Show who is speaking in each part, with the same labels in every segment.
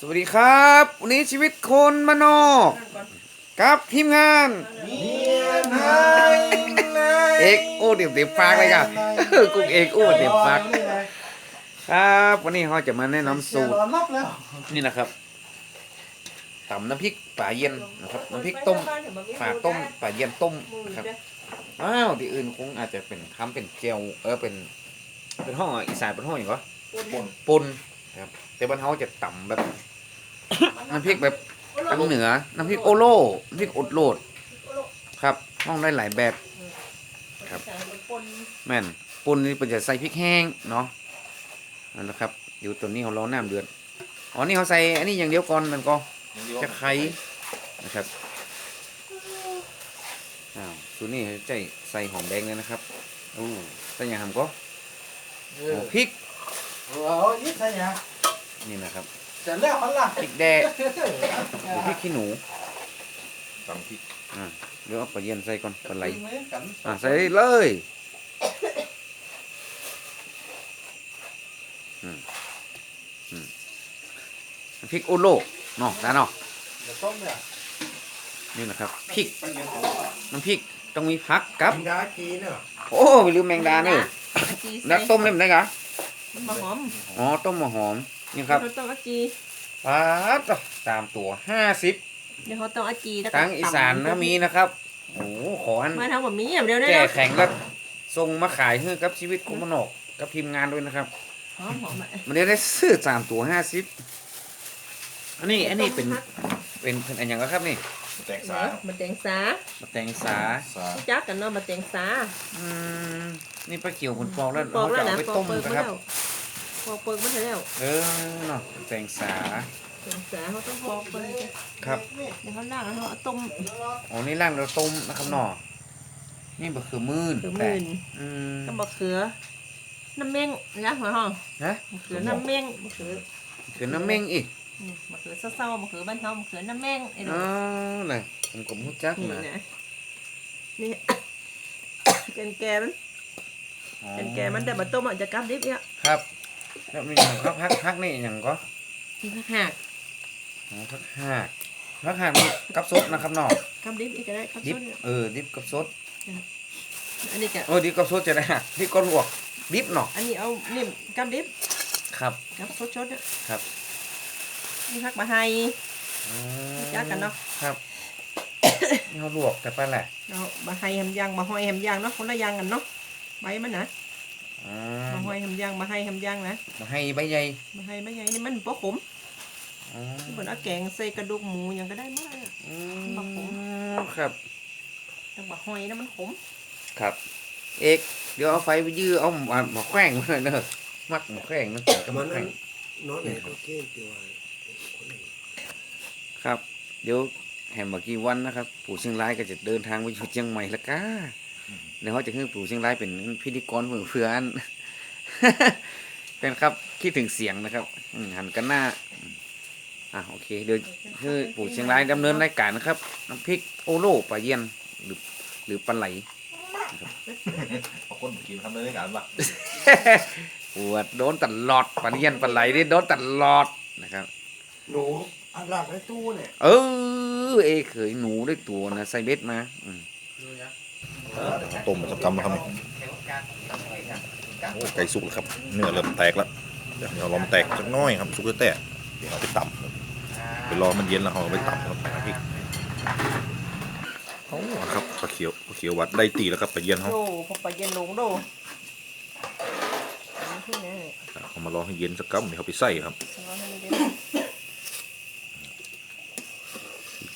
Speaker 1: สวัสดีครับ วันนี้ชีวิตคนมโนอกกับทีมงานเอกโอ้เดี๋ยวเดี๋ยวฟากเลยกันกุ๊กเอกโอ้เดี๋ยวฟากครับวันนี้เราจะมาแนะนำสูตรนี่นะครับตำน้ำพริกป่าเย็นนะครับน้ำพริกต้มป่าต้มป่าเย็นต้มนะครับอ้าวที่อื่นคงอาจจะเป็นคำเป็นเจียวเออเป็น เป็นห้องอีสานเป็นห้องอย่างก็ปนนะครับ แต่บ้านเขาจะต่ำแบบ น้ำพริกแบบทางเหนือ น้ำพริกโอโลน้ำพริกอดโลด ครับห้องได้หลายแบบ ครับ แม่นปุ่นนี่เป็นจะใส่พริกแห้งเนาะนั่นแหละครับเดี๋ยวตัวนี้เขารอน้ำเดือดอ๋อนี่เขาใส่อันนี้อย่างเดียวก่อนมันก็จะไข่นะครับอ้าวส่วนนี้ใจใส่หอมแดงเลยนะครับอู้ใส่อย่างหำก็โอ้พริก
Speaker 2: โอ้ยนี่ใช่ยัง
Speaker 1: นี่นะครับ
Speaker 2: จะเล่าเขาล่ะ
Speaker 1: พริกแดงหรือพริกขี้หนู
Speaker 3: ตำพริก
Speaker 1: อ่าเดี๋ยวเอาปลาเย็นใส่ก่อนปลาไหล
Speaker 2: กัน
Speaker 1: อ่าใส่เลยอืมอืมน้ำพริกโอโลเนาะตาเนาะ
Speaker 2: เดี๋ยวต้มเนี่ย
Speaker 1: นี่นะครับพริกน้ำพริกต้องมีผักกับ
Speaker 2: กินดาจีนเนาะ
Speaker 1: โอ้ไม่ลืมแมงดาเนอะแล้วต้มเล่มได้กะ
Speaker 4: มาหอม
Speaker 1: อ๋อต้มมะหอมนี่ครับ
Speaker 4: เขาต้องอาจี
Speaker 1: ปาดตามตัวห้าสิบ
Speaker 4: เดี๋ยวเขาต้องอาจีแล้วก็
Speaker 1: ทั้งอีสานนะมีนะครับโอ้โหขออัน
Speaker 4: มาทำแบบนี้อย่างเดียวได้
Speaker 1: แก่
Speaker 4: เนาะ
Speaker 1: แข็งแล้วส่งมาขายให้กับชีวิตคุมนกกับทีมงานด้วยนะครับ
Speaker 4: หอมหอมอะ
Speaker 1: มันได้ซื้อสามตัวห้าสิบอันนี้อันนี้เป็นเป็นเป็นอันอย่างก็ครับนี่
Speaker 3: แตงสา
Speaker 4: มาแตงสา
Speaker 1: มาแตงสา
Speaker 3: สา
Speaker 4: จักกันเนาะมาแตงสา
Speaker 1: อืมนี่ปลาเกี่ยวคนปอกแล้ว
Speaker 4: ปอ
Speaker 1: เขา
Speaker 4: ก
Speaker 1: จะ
Speaker 4: แล้ว
Speaker 1: เอา
Speaker 4: นะ
Speaker 1: ไป
Speaker 4: ปอ
Speaker 1: ต้
Speaker 4: ก
Speaker 1: ม
Speaker 4: เปิก
Speaker 1: นะ
Speaker 4: มา
Speaker 1: ครับ
Speaker 4: แล้วปอกเปิกมาแล้ว
Speaker 1: เออเนาะแตงสา
Speaker 4: แตงสาเขาต้องปอกเปิก
Speaker 1: ครับ
Speaker 4: เดี๋ยวเขาล่างแล้วเขาเอาต้ม
Speaker 1: อ๋อนี่ร่างเราต้มนะครับเนาะนี่บะคือมื่น
Speaker 4: คือ
Speaker 1: แต่
Speaker 4: มื่น
Speaker 1: อืม
Speaker 4: ก็มะเขือ น้ำเม้งนะหัวห้อง
Speaker 1: ฮะ
Speaker 4: มะเขือน้ำเม้งมะเขือ
Speaker 1: คือน้ำเม่งอีก
Speaker 4: อืมมะเขือเศร้าๆมะเขือบ้านเขามะเขือน้ำเม้งไอ้
Speaker 1: อ๋
Speaker 4: เนาะ
Speaker 1: อเลยผมก็รู้จัก
Speaker 4: นี่
Speaker 1: นะ
Speaker 4: นะนี่ แกนแกมัน
Speaker 1: อ๋อ
Speaker 4: แกนแกมันแต่มาต้มอะจะกลับดิบเนี่ย
Speaker 1: ครับ แล้วมีอย่างก็พักพักนี่อย่างก็
Speaker 4: นี่หัก
Speaker 1: อ๋อพักหากพักหากนี่กับซดนะครับเนาะ
Speaker 4: กลับดิบอีกก็ได้กลับ
Speaker 1: ดิบ
Speaker 4: ต้นเนี่ย
Speaker 1: เออดิบกับซด
Speaker 4: อันนี้ก็
Speaker 1: โอ้ดิบกับซดจะได้ฮะดิบก็ลวกดิบเนาะ
Speaker 4: อันนี้เอานิ่มกับดิบ
Speaker 1: ครับ
Speaker 4: กับสดชดเนี่ย
Speaker 1: ครับ
Speaker 4: นี่พักมาให้
Speaker 1: อืม
Speaker 4: จักกันเนาะ
Speaker 1: ครับนี่เขาลวกแต่ปลาแหละ
Speaker 4: เรามาให้แฮมย่างมาห้อยแฮมย่างเนาะคนละอย่างกันเนาะใบมันนะ
Speaker 1: อ่
Speaker 4: มาาห้อยแฮมย่างมาให้แฮมย่างนะ
Speaker 1: มาให้ใบใหญ่
Speaker 4: มาให้ไม่ใหญ่นี่มันปะขม
Speaker 1: อ๋อ
Speaker 4: เหมือนเอาแกงใส่กระดูกหมูหยังก็ได้หมดเลยอะ
Speaker 1: อื
Speaker 4: บักผม
Speaker 1: มครับ
Speaker 4: แต่ว่าห้อยนะมันขม
Speaker 1: ครับ เอกเดี๋ยวเอาไฟไปยื้อเอาหมาหมาแขว้งมาเนอะมักหมาแขว้งนะ
Speaker 2: แต่มันนั้นน้องเนี่ยเขาเก่งตัว
Speaker 1: ครับ เดี๋ยวแหมเมื่อกี้วันนะครับ ปู่เชียงรายก็จะเดินทางไปอยู่เชียงใหม่ละก้า เดี๋ยวเขาจะให้ปู่เชียงรายเป็นพิธีกรเพื่อเพื่อนเป็นครับคิดถึงเสียงนะครับอืมหันกันหน้าอะโอเคเดี๋ยวคือปู่เชียงรายดำเนินรายการนะครับน้ำพริกโอโลปลาเยี่ยนหรือหรือปลาไหล
Speaker 3: เอาคนกินทำเลยในการว่ะ
Speaker 1: ปวดโดนตลอดปลาเยี่ยนปลาไหลนี่โดนตลอดนะครับ
Speaker 2: หนูอันหลักในตู้เนี่ย
Speaker 1: เออเอเคยหนูได้ตัวนะใส่เบ็ดมา อืม
Speaker 3: ต้มจับกำมาครับนี่โอ้ไก่สุกแล้วครับ เนื้อเริ่มแตกแล้วเดี๋ยวเราลองแตกสักหน้อยครับสุกจะแตกเดี๋ยวเอาไปตำครับไปรอมันเย็นแล้วเราเอาไปตำครับน้ำพริกโอ้ครับปลาเขียวปลาเขียววัดได้ตีแล้วครับปลาเย็นเขา
Speaker 4: โดพอไปเย็นลงโดอันนี้คือแน่
Speaker 3: เอามารอให้เย็นสักกั๊บเดี๋ยวเขาไปใส่ครับ
Speaker 4: เอาให้มันเย็น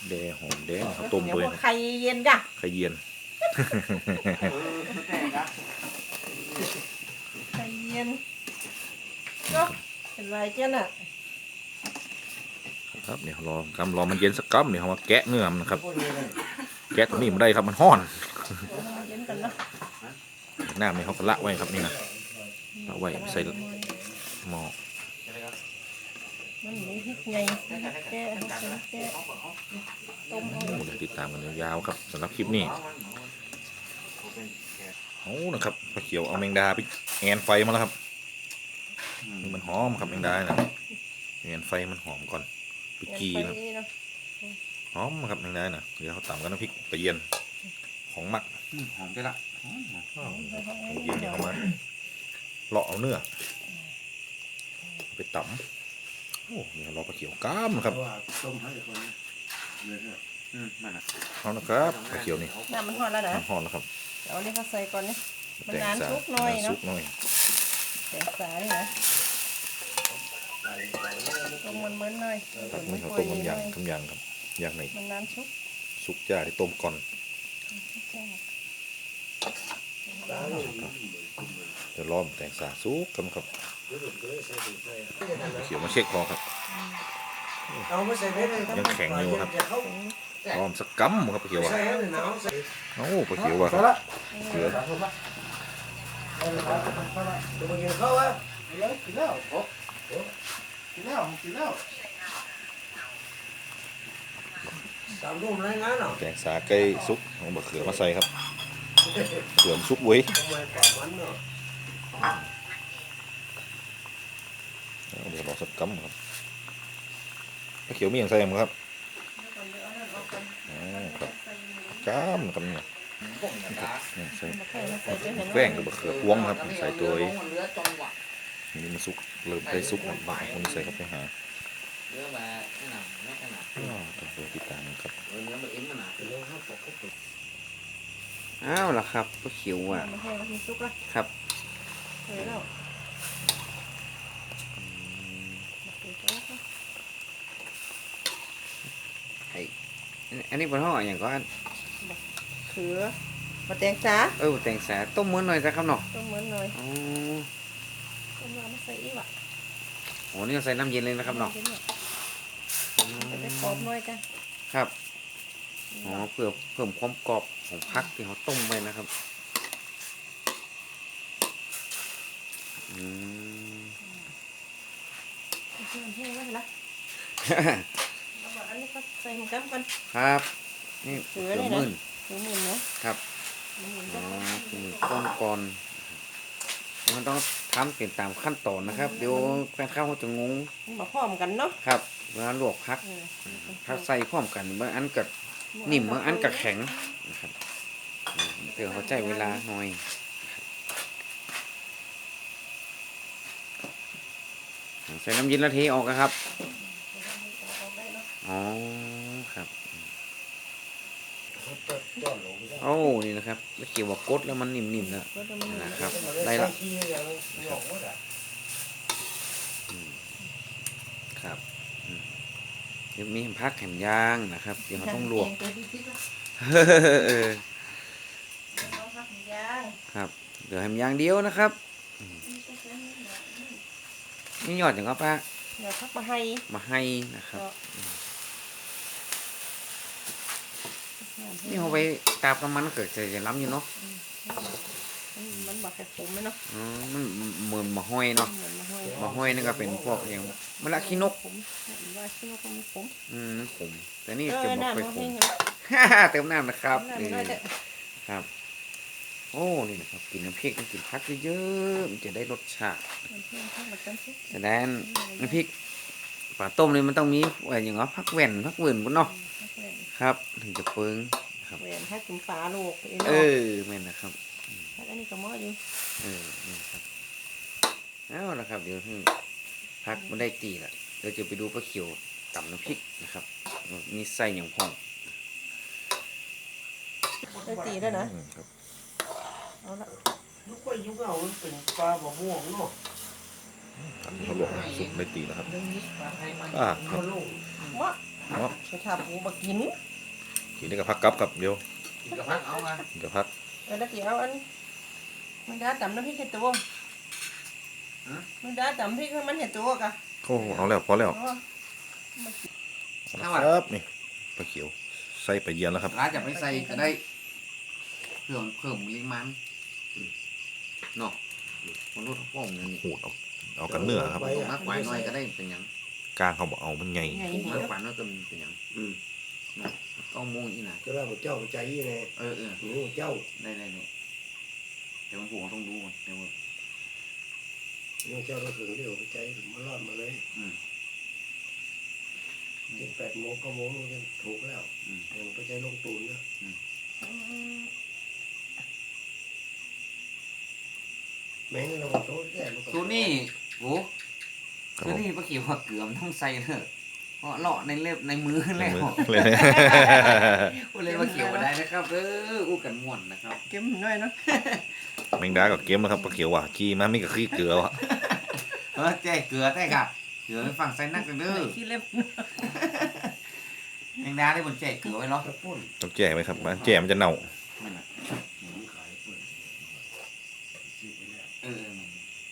Speaker 3: แดงหอมแดงครับต้มด้วย
Speaker 4: เดี๋ยวพอไข่เย็นจ้ะ
Speaker 3: ไข่เย็น
Speaker 4: ไข่เย็นก็เป็นไรเจ้าน่ะ
Speaker 3: ครับเดี๋ยวรอกำรอมันเย็นสักกั๊บเดี๋ยวเขามาแกะเนื้อมันนะครับ
Speaker 2: พวกนี้เลย
Speaker 3: แกะตัวนี้มันได้ครับมันห้อน
Speaker 4: เย็นกันเนาะ
Speaker 3: หน้านี่เขาก็ละไว้ครับนี่นะละไว้ใส่หม้อ
Speaker 4: มันมีพริกไงแก้ให้ฉันแก้ต้มเอา
Speaker 3: โอ้เดี๋ยวติดตามกันยาวๆครับสำหรับคลิปนี้ เอานะครับปลาเขียวเอาแมงดาไปแอนไฟมาแล้วครับนี่มันหอมครับแมงดานะเงินไฟมันหอมก่อนไป
Speaker 4: งั้น
Speaker 3: กี
Speaker 4: ไป
Speaker 3: ครับ
Speaker 4: นี่เนาะ
Speaker 3: หอมครับยังได้นะเดี๋ยวเขาตำกันน้ำพริกไปเย็นของหมัก
Speaker 1: อืมหอมได้ละหอมหอม
Speaker 3: อ้าวเย็นเดี๋ยวเขามาเลาะเอาเนื้อไปตำโอ้นี่เราปลาเขียวกล้ามครับ
Speaker 2: เพราะว่าต้มให้คนเลยเนี่ย
Speaker 1: อืมมันอะ
Speaker 3: เอานะครับปลาเขียวนี่
Speaker 4: น้ำมันหอดแล้วนะ
Speaker 3: น้ำหอมแล้วครับ
Speaker 4: เอาอันนี้เขาใส่ก่อนนี่มัน
Speaker 3: แตง
Speaker 4: นาน
Speaker 3: สา
Speaker 4: ซุกหน่อย
Speaker 3: ซุ
Speaker 4: เนาะ
Speaker 3: กหน่อย
Speaker 4: แต่สานี่นะต้มมันเหมือนๆหน่อย
Speaker 3: ตักมือเขาต้มน้ำยางทำยางครับยางใน
Speaker 4: มันนานชุก
Speaker 3: ซุกจ้าที่ต้มก่อน
Speaker 2: ตาเนี่ย
Speaker 3: เดี๋ยวล้อมแตงสาซุกกันครับ
Speaker 2: เดี๋ยวผมจะได้ใส่ถุงใส่
Speaker 3: ปลาเขียวมาเช็คพอครับ
Speaker 2: เอาไม่ใส่ได้เลย
Speaker 3: ยังแข็งอยู่ครับ
Speaker 2: จะเข้า
Speaker 3: ล้อมสักกัมครับปลาเขียวอะ
Speaker 2: ใส่ให้หนาวใส่
Speaker 3: เอ้าปลาเขียวอะครับเขียว
Speaker 2: ตัวมึงกินข้าวอะ
Speaker 5: กินแล้วโอ้กินแล้วกินแล้ว
Speaker 2: สามทุ่มรายงานเหรอ
Speaker 3: แตงสาไก่ซุกเอาบะเขือมาใส่ครับเขือมซุกไว้ย
Speaker 2: ทำไมป่ามันเนาะ
Speaker 3: เอาเดี๋ยวรอสักกัมครับปลาเขียวมีอย่างใส่มั้งครับอ๋อครับ ก้ามครับเนี่ยเนี่ยใส่
Speaker 4: มาแค่มาใส่ไปเห็น
Speaker 3: แกล้งกับบะเขือพวงครับใส่ตัวไว้
Speaker 5: เหลือจังหวะ
Speaker 3: นี่มันซุกเริ่มได้ซุกครับบางคนใส่เข้าไปหา
Speaker 5: เหลือมาแค่หนาไม่แค่หนา
Speaker 3: อ้าวต้องดูติดตามครับ
Speaker 5: เหลือมาเอ็มมันหนา
Speaker 2: เป็นเรื่องข้าวปกติ
Speaker 1: อ้าวล่ะครับปลาเขียวอะ
Speaker 4: มาแค่มาซุกละ
Speaker 1: ครับ
Speaker 4: เออแล้ว
Speaker 1: ไอ้อันนี้เป็นห้องอย่างก็อัน
Speaker 4: เขือมาแตงจ้า
Speaker 1: เออแตงแสต้มมื้อหน่อยสักครับเนาะ
Speaker 4: ต้มเหมือนหน่อย
Speaker 1: อ๋อ
Speaker 4: ต้มมามาใส่อีกว่ะ
Speaker 1: โหนี่ก็ใส่น้ำเย็นเลยนะครับเนาะ
Speaker 4: จะได้กรอบหน่อยกัน
Speaker 1: ครับอ๋อเพื่อเพิ่มความกรอบของพักที่เขาต้มไปนะครับอืม
Speaker 4: เพื่อนเพื่อนไว้ละแล้วบอกอันนี้ก็ใส่หมูกันกัน
Speaker 1: ครับนี่
Speaker 4: เขื
Speaker 1: เขื
Speaker 4: อ
Speaker 1: อ
Speaker 4: เลยนะ
Speaker 1: มื่น
Speaker 4: ถึงหมื่นเนาะ
Speaker 1: ครับ
Speaker 4: หมื่น
Speaker 1: อ๋
Speaker 4: กั
Speaker 1: อนคือต้มก่อนมันต้องทำเป็นตามขั้นตอนนะครับ เดี๋ยวแฟนข้าวเขาจะงง
Speaker 4: มาพร้อมกันเนาะ
Speaker 1: ครับเวลาลวกพัก
Speaker 4: เออ
Speaker 1: พักใส่พร้อมกันบางอันกับนิ่มบางอันกับแข็งนะครับอืมเดี๋ยวเขาใจเวลาหน่อยนะครับใส่น้ำเย็นแล้วเทออกนะครับ อ๋อครับ
Speaker 2: ย้อนลงไปได้
Speaker 1: โอ้นี่นะครับแล้วเกี่ยวว่ากดแล้วมันนิ่มๆแล้ว
Speaker 4: ก็จะมี
Speaker 1: นะครับ
Speaker 2: ได้
Speaker 1: ได้
Speaker 2: ละ
Speaker 1: ละ
Speaker 2: ขี้อย่างหยอกว่าอะ
Speaker 1: ครับอืมเดี๋ยวมีพักแหมย่างนะครับ เดี๋ยวเขาต้องลวกเออ
Speaker 4: ต้องพักยาง
Speaker 1: ครับเหลือแหมย่างเดียวนะครับนี่ยอดอย่างก็ป้า
Speaker 4: เดี๋ยวพักมาให้
Speaker 1: มาให้นะครับ นี่เขาไปตาบกับมันเกิดจะจะล้ำอยู่เนาะ
Speaker 4: มันบอกแค่ผมไหมเนาะ
Speaker 1: อ๋อมันเหมือนมะห้อยเนาะ
Speaker 4: เหมือนมาให้
Speaker 1: มะห้อยนี่ก็เป็นพวกอย่างมะละขี้นก
Speaker 4: ผมว่าขี้นกมันผม
Speaker 1: อืมขมแต่นี่
Speaker 4: เอ
Speaker 1: จะ
Speaker 4: อ
Speaker 1: บอก
Speaker 4: น้ำ
Speaker 1: ไป
Speaker 4: มัน
Speaker 1: ข
Speaker 4: ให้
Speaker 1: ม
Speaker 4: เห็น
Speaker 1: เติมน้ำนะครับ
Speaker 4: น้ำ
Speaker 1: เอ
Speaker 4: มัน
Speaker 1: อ
Speaker 4: ได้แต่
Speaker 1: ครับ โอ้นี่นะครับกินน้ำพริกต้องกินพักเยอะๆมันจะได้รสชาติ
Speaker 4: มันเพิ่มพักมากันสิ
Speaker 1: แต่ด้านน้ำพริกปลาต้มนี่มันต้องมีอะไรอย่างเงี้ยพักแหว่นพักเหวินบนเนาะ ครับ ถึงจะเปิง
Speaker 4: แหวนถ้ากินปลาโลกเอง
Speaker 1: เอ
Speaker 4: เนาะ
Speaker 1: อแม่นนะครับ
Speaker 4: ถ้าอันนี้ก็หม้ออยู่
Speaker 1: เออนี่ครับเอาละครับ เดี๋ยวให้พักมันได้ตีละเดี๋ยวจะไปดูปลาเขียวตำน้ำพริกนะครับว่ามีไส้อย่างพอง
Speaker 4: ได้ตีแล้วนะ
Speaker 3: อืมครับ
Speaker 4: เอาละ
Speaker 2: ยุคไปยุคเอามันเป็นปลาบะม่วงเนาะ
Speaker 3: อันนี้เขาลวกซุกได้ตีแล้วครับอ่าครั
Speaker 2: มั
Speaker 3: บ
Speaker 2: นลง
Speaker 4: หม้อ
Speaker 3: เนาะ
Speaker 4: ไปทำปูมากิน
Speaker 3: ทีนี้ก็พักกับครับเดียว
Speaker 5: กินกับพักเอามา
Speaker 3: เดี๋ยวพัก
Speaker 4: เออแล้วตีเอาอันมันได้ตำน้ำพริกเห็ดตัวมันได้ตำพริกให้มันเห็ดตัวกะ
Speaker 3: โอ้เอาแล้วพอแล้ว
Speaker 4: เอา
Speaker 3: ครับนี่ปลาเขียวใส่ไปเยียนแล้วครับ
Speaker 1: ร้านจะไม่ใส่ก็ได้เพิ่มเพิ่มลิมันเนาะคนรู้ทั้งป้องเลยนี่
Speaker 3: หูดเอาเอากันเนื้อครับ
Speaker 1: มากกว่าน้อยก็ได้เป็นยัง
Speaker 3: กลางเขาบอกเอามันใหญ่
Speaker 1: มากกว่าน้อยก็เป็นยัง
Speaker 2: อืม
Speaker 1: นาะต้องมงอีกนะ
Speaker 2: ก็ได้พระเจ้าใจยี่ไง
Speaker 1: เออเออ
Speaker 2: หนูเจ้า
Speaker 1: ได้ได้ได้เดี๋ยวมันผูกต้องดูมันเดี๋ยวมัน
Speaker 2: หนูเจ้าก็ถึงเดียวใจมารอดมาเลย
Speaker 1: อืม
Speaker 2: จ็ดแปดโมงเก้าโมงมันจะถูกแล้วยังไปใจลงตูนนะแม่งเราโตแก่มันก็
Speaker 1: ตัวนี้โอ้
Speaker 3: ครับ
Speaker 1: ตัว
Speaker 3: ผม
Speaker 1: นี้ปลาเขียวว่าเกือมต้องใส่เถอะ เพราะเลาะในเล็บในมือแล้ว
Speaker 3: เลย
Speaker 1: พูดเลยว่าเขียวมาได้นะครับเอออู้กันม่วนนะครับ
Speaker 4: เก็บหน่อยเนาะ
Speaker 3: แมงดากับเกมแล้วครับปลาเขียวว่ะจี้มาไม่กับขี้เกลือว่ะ
Speaker 1: เออแจ้เกลือแต่กับเกลือไปฝั่งใส่นักกันเด้อ
Speaker 4: ขี้เล็บ
Speaker 1: แมงดาได้บนแจ้เกลือไว้เหรอ
Speaker 2: ตะปุ่น
Speaker 3: ต้องแจ่ไหมครับมันแจ่มันจะเน่า
Speaker 1: มันน่ะ
Speaker 2: หมูขายปุ่นซื้อไปแล้ว
Speaker 1: เออ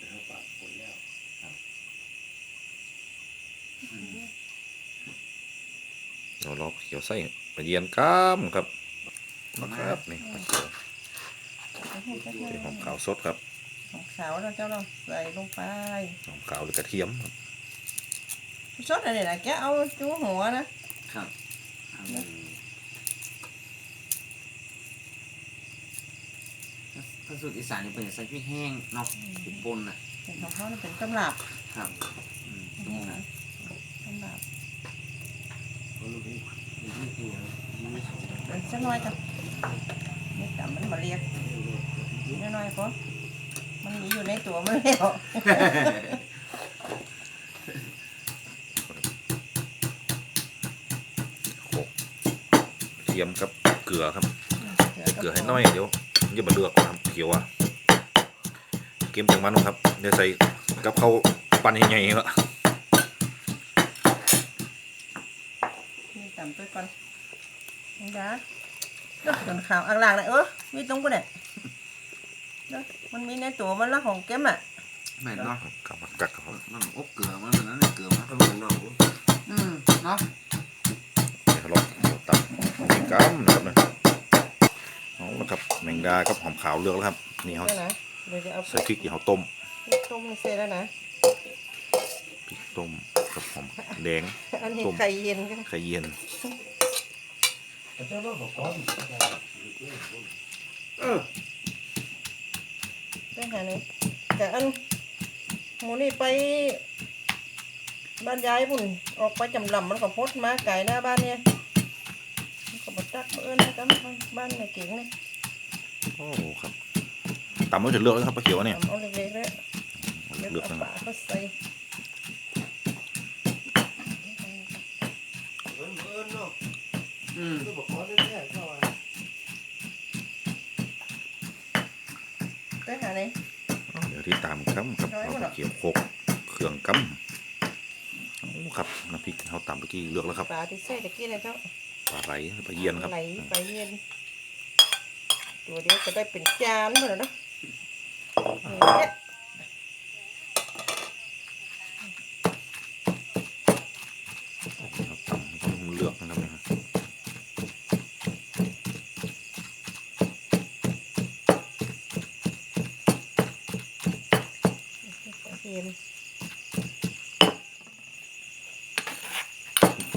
Speaker 2: นะครับปากปุ่นแล้ว
Speaker 1: อืม
Speaker 3: เรารอปลาเขียวใส่ปลาเยียนกล้ามครับนะครับนี่ปลาเขียวใส่หอมขาวสดครับ
Speaker 4: ของขาวเราเจ้าเราใส่ลงไป
Speaker 3: หอมขาวหรือกระเทียมครับ
Speaker 4: ซดอะไรนะแกเอาจูหัวนะครับ
Speaker 1: เอาถ้าสูตรอีสานนี่เป็นใส่พริกแห้งเนาะพริกป่นน่ะ
Speaker 4: เป็นของเขาเป็นตำรับ
Speaker 1: ครับอืมตรงนั้น
Speaker 4: ตำรับ
Speaker 2: เอาลูกนี้ลูกนี้กินนะมีสอ
Speaker 4: ยจะน้อยกันไม่จำมันมาเรียกน้อยๆก็มันมีอยู่ในตัวมันแล้ว
Speaker 3: โขลกกระเทียมครับเกลือครับเกลือให้น้อยเดี๋ยวมันจะมาเลือกครับเขียวอะเกมจังมันครับเดี๋ยวใส่กับข้าวปั้นใหญ่ๆก็
Speaker 4: นี่ จำตัวก่อนนี่นะเลือกจนขาวอ่างล่างนะเออมีตรงกูเนี่ยเด้อมันมีในตัวมันละของเก็มอะ
Speaker 1: แม่นเนาะ
Speaker 3: กับผักกัดครับ
Speaker 1: มันอบเกลือมันเหมือนนั้นเลยเกลือมัน
Speaker 2: เอาเหมือนน้อง
Speaker 1: อืมเนาะ
Speaker 3: เดี๋ยวเราตับกินกัมนะครับนะเอาละครับแมงดากับหอมขาวเลือกแล้วครับนี่เขา
Speaker 4: นี่นะเดี๋ยวจะเอา
Speaker 3: ใส่พริกที่เขาต้ม
Speaker 4: ต้มให้เสร็จแล้วนะ
Speaker 3: พริกต้ม กับหอมแดง
Speaker 4: อันนี้
Speaker 3: ต้ม
Speaker 4: ไข่เย็นกัน
Speaker 3: ไข่เย็น
Speaker 2: แต่เจ้าน้องบอกก่อน
Speaker 1: เออ
Speaker 4: ได้หาเลยแต่อันหมูนี่ไปบ้านยายพุ่นออกไปจำลำมันก็พดมาไก่หน้าบ้านเนี่ยมันก็บดตักมาเอิญนะจ๊ะบ้านเนี่ยเก่งเนี่ย
Speaker 3: โอ้ครับตำไม่ถึงเลือกแล้วครับปลาเขียวเนี่ย
Speaker 4: ทำเอาเล็กๆเลยเดี๋ยว
Speaker 3: เลือก
Speaker 4: เอา
Speaker 3: นะ
Speaker 4: ปลาเขาใส่
Speaker 2: เอิ้นเอิ้นเนาะ
Speaker 1: อืม
Speaker 2: คือบอกก่อนแท้ๆเข้ามา
Speaker 4: ได้หาเลย
Speaker 3: เดี๋ยวที่ตามกัมครับ
Speaker 4: น้อย
Speaker 3: เอา
Speaker 4: กว่า
Speaker 3: ป
Speaker 4: หรอ
Speaker 3: ลาเขียวโคกเครื่องกัมโอ้ครับน้ำพริกเขาตำเมื่อกี้เลือกแล้วครับ
Speaker 4: ปลาที่ใส่ตะกี้นะเจ้า
Speaker 3: ปลาไหลปลาเยียนครับ
Speaker 4: ไหลไปเย็นตัวเดียวก็ได้เป็นจานหมดแล้วเนอะเนี่ย
Speaker 3: เขาตำเขาเลือกนะครับเนี่ย
Speaker 4: เย็น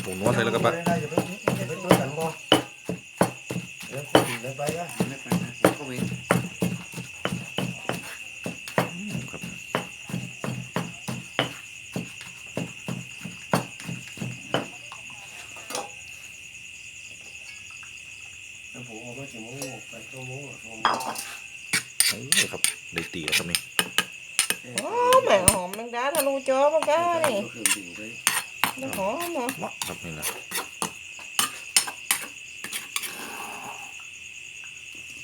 Speaker 3: ผงนัวใส่แล้วก็ปะ
Speaker 2: ได้อย่าไปอย่าไปตัวกันบ่เดี๋ยวคนอื่นได้ไปอะ
Speaker 1: ไม่ไปนะผมก็เว้น
Speaker 3: ครั
Speaker 2: โอ้
Speaker 3: แม่
Speaker 4: งหอมแมงดาทะลุจอมันก็นี่
Speaker 2: ก็คือดิ่งไป
Speaker 4: มันหอมเนาะ
Speaker 3: วะครับนี่นะ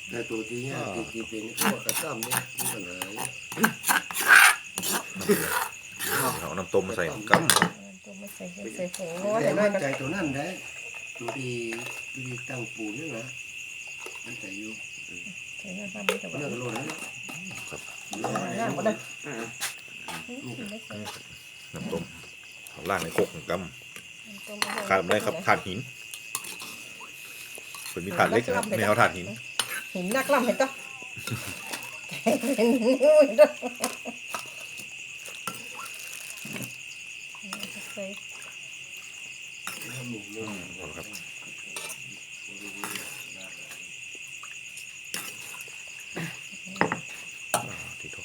Speaker 2: แต่ตัวที่เนี่ยที่ที่เป็นพวกกระตั้มเนี่ยมีปัญหาเอา
Speaker 3: น้ำต้มมาใส่กัม
Speaker 4: ตัวม่ใส่ใส่ผงนัว
Speaker 2: แต่
Speaker 4: ใส่หน่อ
Speaker 2: มั่
Speaker 4: ย
Speaker 2: นใจตัวนั้นได้ตัวที่ตัวที่ตั้งปูนี่นะมันใจอยู่
Speaker 4: ใส่หน่อยทำมันจะ
Speaker 2: มัน
Speaker 4: แบ
Speaker 2: น่า
Speaker 4: บ
Speaker 2: จะโลนะ
Speaker 4: น้ำหมดเลย
Speaker 3: น้ำต้มเอาล่างในโคกกัมขาดไม่ได้ครับถาดหินเป็นมีถาดเล็กนะครับไม่เอาถาดหิน
Speaker 4: หินนักล่ำเห็นต้องเห็นงูเห็นต้องใส่
Speaker 2: หมูเนี่ย
Speaker 3: เอาละครับอ่าทีโท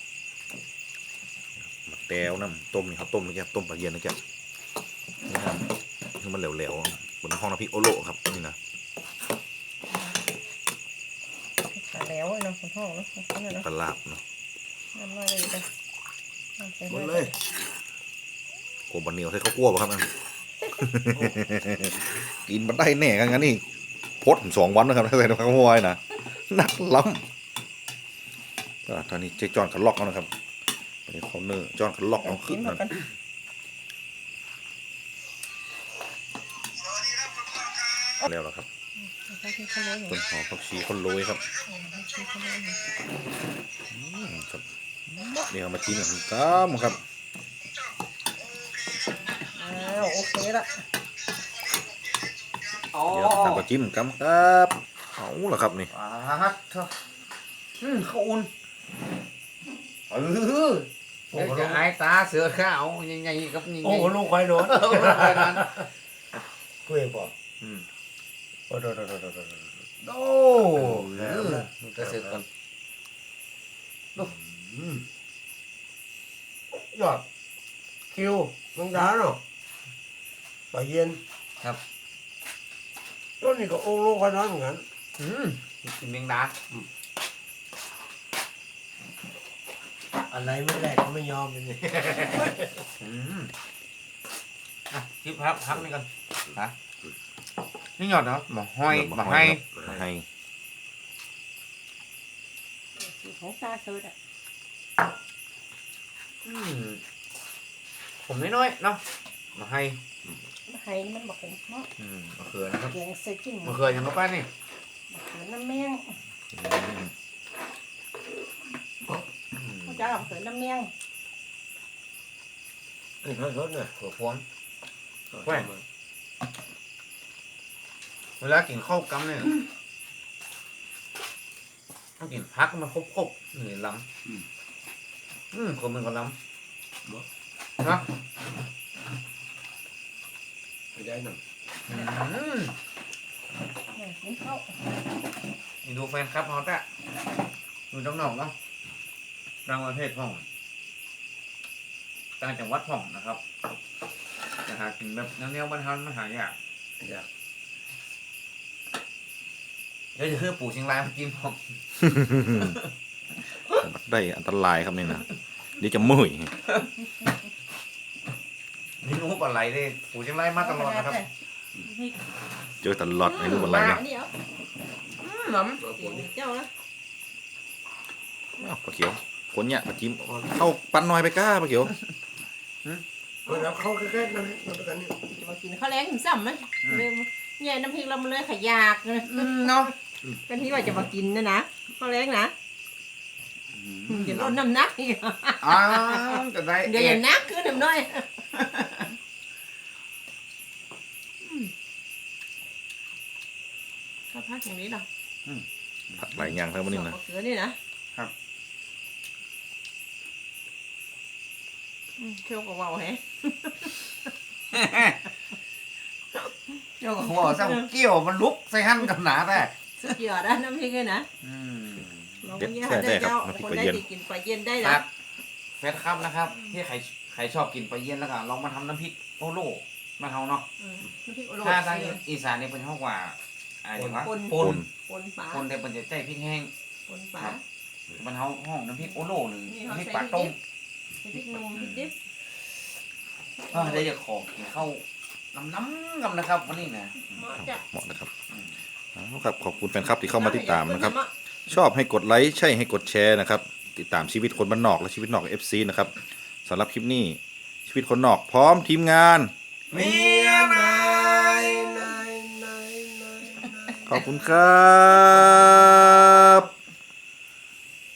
Speaker 3: มาแต้วน้ำต้มนี่ครับต้มนี่ครับต้มปลาเย็นนะจ๊ะนี่น้ำคือมันเหลวๆบนห้องน้ำพริกโอโลครับนี่นะ
Speaker 4: ขาแล้วเนาะคนห้องเนาะคนนั้นเนาะ
Speaker 3: ปลาลาบเนาะ
Speaker 4: น้ำลอยเลยไปเอาไป
Speaker 2: หมด
Speaker 4: เล
Speaker 2: เลยย
Speaker 3: โกบันเหนียวใส่ข้าวกลัวป่ะครับนั่นกินมันได้แน่กันงั้นนี่พดผมสองวันนะครับถ้าใส่ข้าววอยนะหนักล้ำก็ตอนนี้เจ๊จอนขันล็อกแล้วนะครับตอ นนี้เขาเนอร์จอนขันล็อกเอา
Speaker 4: กิ
Speaker 3: ขึ้
Speaker 4: น
Speaker 3: น
Speaker 4: หมด
Speaker 3: นะ
Speaker 4: กัน
Speaker 3: แล้วแล้วครับ
Speaker 4: เอาที่เขาเลย
Speaker 3: ต้นหอมผักชีคนโรยครับ
Speaker 4: ที่เขาเลย
Speaker 3: อืมครับเดี๋ยวเอามาจิ้มกับก้ามครับ
Speaker 4: อ้าวโอเคละ
Speaker 1: อ๋อ
Speaker 3: เดี๋ยวทำกับจิ้มกัมครับเอาละครับนี่
Speaker 1: ปาดเถอะอืมเขาอุ่นเออ เดี๋ยวจะอายตาเสือข้าวใหญ่ๆกับใหญ่ๆ
Speaker 2: โอ้โหลูกควายโดน
Speaker 1: เออไปนั้น
Speaker 2: กูเองบอก
Speaker 1: อืม
Speaker 2: โอ้โดดโดดโดดโดดโดด
Speaker 1: โอ้เออมันจะเสือกกัน
Speaker 2: อืมยอดคิวน้องดาเนาะปลาเย็น
Speaker 1: ครับ
Speaker 2: ต้นนี้ก็โอ้ลูกควายน้อยเหมือนกัน
Speaker 1: อืมกินเมียงดา
Speaker 2: อะไรไม่แลกก็ไม่ยอมเป็นไง
Speaker 1: อืมอะคิดพักพักนี่กันนะนี่หยอดเหรอหมอห้อยหมอให้
Speaker 3: หมอให้
Speaker 4: ของตาเสืออะ
Speaker 1: อืมผมน้อยๆเนาะหมอให้
Speaker 4: ไห้มันบอกผมเนาะ
Speaker 1: อืมมะเขือนะครับ
Speaker 4: แกงใส่จิ้ม
Speaker 1: มะเขืออย่างละป้านี่
Speaker 4: น้ำแมง
Speaker 3: อืม
Speaker 4: เขาจะเอาเสือน้ำแมง
Speaker 2: เฮ้ยรถเนี่ย
Speaker 1: ถั่วพวงเวลากินข้าวกำเนี่ยต้องกินพักมันครบๆนี่ล้ำอืมคนมันก็ล้ำนะ
Speaker 2: ไปได้หนึ่ง
Speaker 1: อืม
Speaker 4: กินข้าว
Speaker 1: นี่ดูแฟนครับเขาจ้ะดูน้องๆเนาะ ต่างประเทศห้องต่างจังหวัดห้องนะครับจะหากินแบบแนวๆบ้านเฮามันหายาก
Speaker 2: อยาก
Speaker 1: เดี๋ยวจะคือปู่เชียงรายมากินผม
Speaker 3: ได้อันตรายครับนี่นะเดี๋ยวจะเมื่อย
Speaker 1: นี่รู้ปลาไหลเลยปู่เชียงรายมาตลอดนะครับ
Speaker 4: นี่
Speaker 3: เจอตลอดไม่รู้อะไรเนี่ย
Speaker 4: นี่เหรอ
Speaker 1: อืมล้
Speaker 4: เจ้านะ
Speaker 3: อ้าวปลาเขียว คนเนี่ยปลาจิ้มเข้าปันน้อยไปก้าปลาเขียว
Speaker 2: เฮ้ยแล้วเข้าใกล้ๆนั่นนี่นั่นกันนี่
Speaker 4: จะมากินข้าวแรงถึงซ้ำไหมเลยใหญ่น้ำพริกเรามาเลยขยากเลยำ
Speaker 1: อืมเนาะ
Speaker 4: กันที่ว่าจะมากินนะนะข้าวแรงนะจะลดน้ำหนักอีก
Speaker 1: อ้าวจะได้
Speaker 4: เดี๋ยวอย่านักขึ้นหน่อยข้าวพักอย่างนี้เหรอ
Speaker 3: ผักหลายอย่างครับวันนี้นะ
Speaker 4: เสือนี่นะครับ อืม เที่ยวกับว่าวแฮะ
Speaker 1: เจ้าก็หัวซ้ำเกี่ยวมันลุกใส่หั่นกับหนาแต่
Speaker 4: สุดยอดนะน้ำพริกเลยนะ
Speaker 1: อืม
Speaker 4: ลองกินได้เจ้าคนได้ที่กินปลาเย็นได้
Speaker 1: ค
Speaker 4: นะ
Speaker 1: รับเฟสครับนะครับที่ใครใครชอบกินปลาเย็นแล้วก็ลองมาทำน้ำพริกโอโลมาเฮาเนาะ
Speaker 4: อืมน้ำพริกโอโร
Speaker 1: ถ้า
Speaker 4: ส
Speaker 1: ทางอีสานนี่เป็นห้องว่าอะไรวะ
Speaker 4: ปน
Speaker 1: ปน
Speaker 4: ปนปลา
Speaker 1: ปนแต่เป็นจะใจพริกแห้ง
Speaker 4: ปนปลา
Speaker 1: มันเฮาห้องน้ำพริกโอโลหนึ่ง
Speaker 4: นี่เขา
Speaker 1: น้ำพริก
Speaker 4: ใส่
Speaker 1: ปลาต้ม
Speaker 4: พริก หนุ่มพริกดิบ
Speaker 1: อ่าเดี๋ยวจะขอกินข้าวน้ำน้ำกันนะครับวันนี้นะ
Speaker 4: เหมาะจ้ะ
Speaker 3: เหมาะนะครับเอาครับขอบคุณแฟนคลับที่เข้ามาติดตามนะครับ ชอบให้กดไลค์ใช่ให้กดแชร์นะครับ ติดตามชีวิตคนบ้านนอกและชีวิตนอก FC นะครับสำหรับคลิปนี้ชีวิตคนนอกพร้อมทีมงาน
Speaker 1: เมี
Speaker 2: ยนาย
Speaker 3: ขอบคุณครับ